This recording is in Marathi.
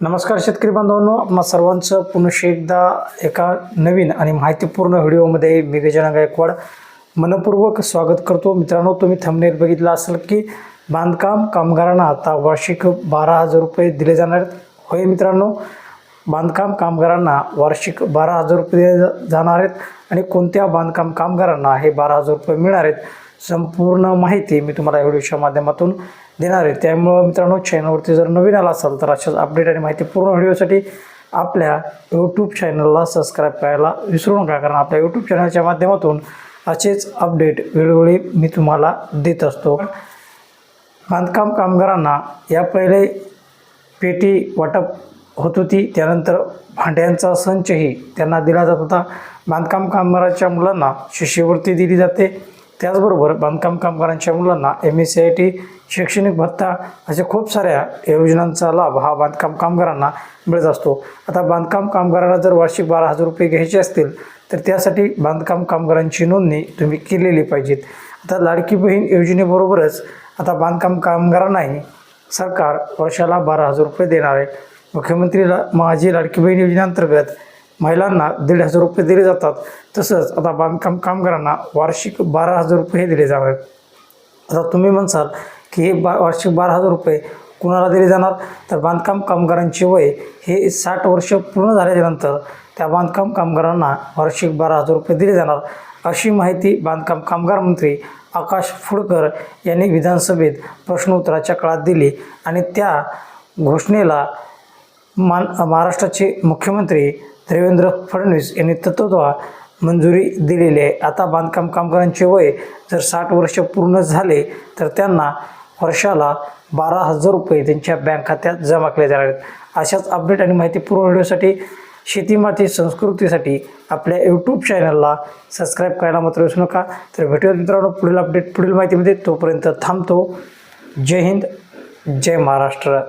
नमस्कार शेतकरी बांधवांनो. आपणा सर्वांचं पुनश्च एकदा एका नवीन आणि माहितीपूर्ण व्हिडिओमध्ये मी गजानन गायकवाड. मनपूर्वक स्वागत करतो. मित्रांनो तुम्ही थंबनेल बघितलं असेल की बांधकाम कामगारांना आता वार्षिक बारा हजार रुपये दिले जाणार आहेत. होय मित्रांनो बांधकाम कामगारांना वार्षिक बारा हजार रुपये दिले जा- जाणार आहेत आणि कोणत्या बांधकाम कामगारांना हे बारा हजार रुपये मिळणार आहेत संपूर्ण माहिती मी तुम्हाला या व्हिडिओच्या माध्यमातून देणार आहे. त्यामुळं मित्रांनो चॅनलवरती जर नवीन आला असाल तर अशाच अपडेट आणि माहिती पूर्ण व्हिडिओसाठी आपल्या यूट्यूब चॅनलला सबस्क्राईब करायला विसरू नका. कारण आपल्या यूट्यूब चॅनलच्या माध्यमातून असेच अपडेट वेळोवेळी मी तुम्हाला देत असतो. बांधकाम कामगारांना या पहिले पेटी वाटप होत होती. त्यानंतर भांड्यांचा संचही त्यांना दिला जात होता. बांधकाम कामगाराच्या मुलांना शिष्यवृत्ती दिली जाते. त्याचबरोबर बांधकाम कामगारांच्या मुलांना M S C I T शैक्षणिक भत्ता अशा खूप साऱ्या योजनांचा लाभ हा बांधकाम कामगारांना मिळत असतो. आता बांधकाम कामगारांना जर वार्षिक बारा हजार रुपये घ्यायचे असतील तर त्यासाठी बांधकाम कामगारांची नोंदणी तुम्ही केलेली पाहिजेत. आता लाडकी बहीण योजनेबरोबरच आता बांधकाम कामगारांनाही सरकार वर्षाला बारा हजार रुपये देणार आहे. मुख्यमंत्री ला माझी लाडकी बहीण योजनेअंतर्गत महिलांना दीड हजार रुपये दिले जातात. तसंच आता बांधकाम कामगारांना वार्षिक बारा हजार रुपये हे दिले जाणार आहेत. आता तुम्ही म्हणसाल की हे बा वार्षिक बारा हजार रुपये कुणाला दिले जाणार? तर बांधकाम कामगारांचे वय हे साठ वर्ष पूर्ण झाल्याच्यानंतर त्या बांधकाम कामगारांना वार्षिक बारा हजार रुपये दिले जाणार. अशी माहिती बांधकाम कामगार मंत्री आकाश फुडकर यांनी विधानसभेत प्रश्नोत्तराच्या काळात दिली आणि त्या घोषणेला मान महाराष्ट्राचे मुख्यमंत्री देवेंद्र फडणवीस यांनी तत्वतः मंजुरी दिलेली आहे. आता बांधकाम कामगारांचे वय जर साठ वर्ष पूर्ण झाले तर त्यांना वर्षाला बारा हजार रुपये त्यांच्या बँक खात्यात जमा केले जाणार आहेत. अशाच अपडेट आणि माहिती पूर्ण व्हिडिओसाठी शेतीमाती संस्कृतीसाठी आपल्या यूट्यूब चॅनलला सबस्क्राईब करायला मात्र विसरू नका. तर भेटूयात मित्रांनो पुढील अपडेट पुढील माहितीमध्ये. तोपर्यंत थांबतो. जय हिंद जय महाराष्ट्र.